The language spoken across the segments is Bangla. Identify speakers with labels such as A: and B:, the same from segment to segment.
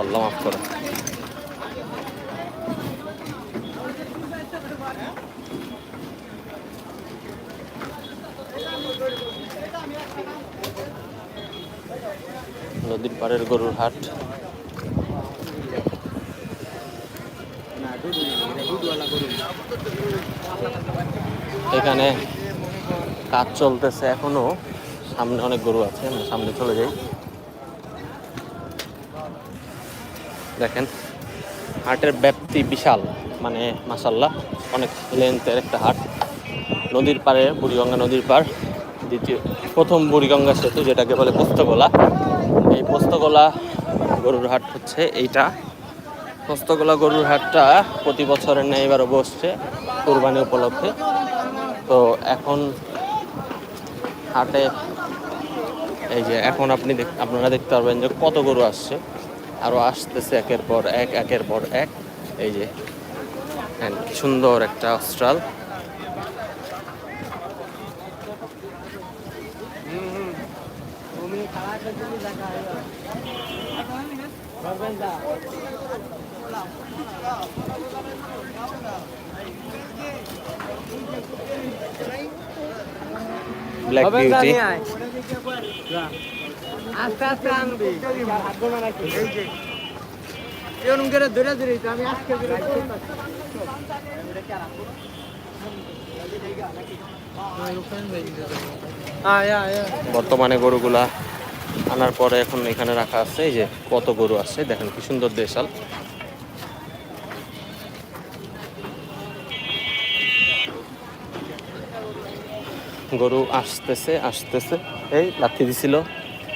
A: আল্লাহ মাফ করো। নদীর পাড়ের গরুর হাট। এখানে কাজ চলতেছে এখনও। সামনে অনেক গরু আছে, আমরা সামনে চলে যাই। দেখেন, হাটের ব্যাপ্তি বিশাল মানে মাসাল্লাহ অনেক লেন্থের একটা হাট। নদীর পাড়ে, বুড়িগঙ্গা নদীর পাড়, দ্বিতীয়, প্রথম বুড়িগঙ্গা সেতু, যেটাকে বলে পোস্তগোলা। এই পোস্তগোলা গরুর হাট হচ্ছে এইটা। পোস্তগোলা গরুর হাটটা প্রতি বছরের ন্যায় এবারও বসছে, কোরবানি উপলক্ষে। তো এখন হাটে, এই যে এখন আপনি আপনারা দেখতে পারবেন যে কত গরু আসছে। আরও আসতেছে একের পর এক একের পর এক। এই যে হ্যাঁ, কি সুন্দর একটা অস্ট্রাল। ব্ল্যাক বিউটি
B: আস্তে আস্তে আনবি এই যে করে ধরে ধরে আমি আজকে
A: বর্তমানে গরুগুলা আনার পরে এখন এখানে রাখা আছে, এই যে কত গরু আছে, দেখেন কি সুন্দর দেশাল। গরু আসতেছে আসতেছে। এই লাথি দিছিল।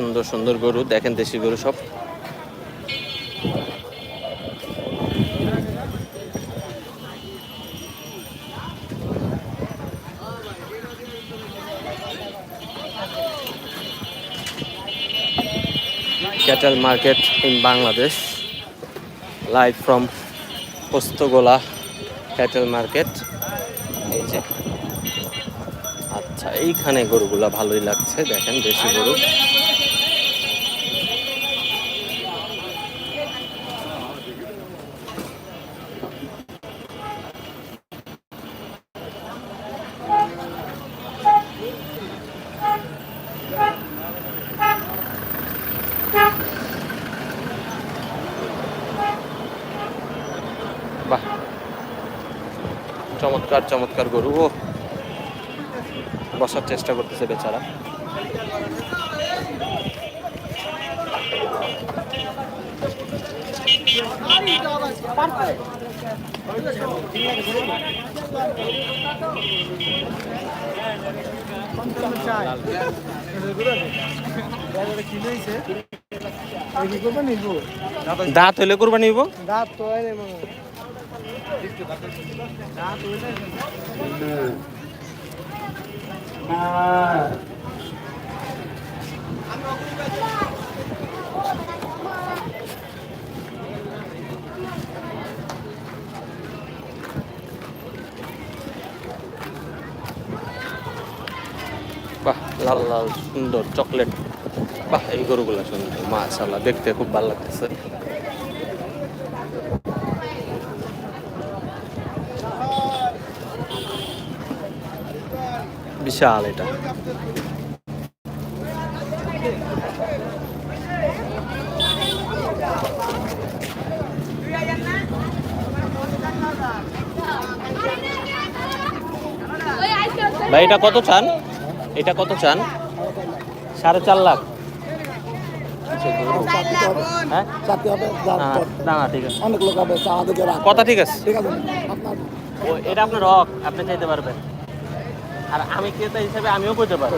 A: সুন্দর সুন্দর গরু, দেখেন দেশি গরু সব। Cattle market in Bangladesh live from Postogola cattle market এই যে। আচ্ছা এইখানে গরুগুলা ভালোই লাগছে, দেখেন দেশি গরু। চমৎকার চমৎকার গরু। ও বসার চেষ্টা করতেছে বেচারা। দাঁত হইলে কোরবানি নিব।
B: দাঁত তো।
A: বাহ লাল লাল সুন্দর চকলেট বাহ এই গরুগুলা সুন্দর মাশাল্লাহ দেখতে খুব ভালো লাগতেছে। বিশাল এটা। ভাই এটা কত চান? এটা কত চান? সাড়ে চার লাখ। হ্যাঁ?
B: রাখ।
A: কথা ঠিক আছে। এটা আপনার হক আপনি চাইতে পারবেন। আর আমি ক্রেতা হিসেবে আমিও করতে পারব।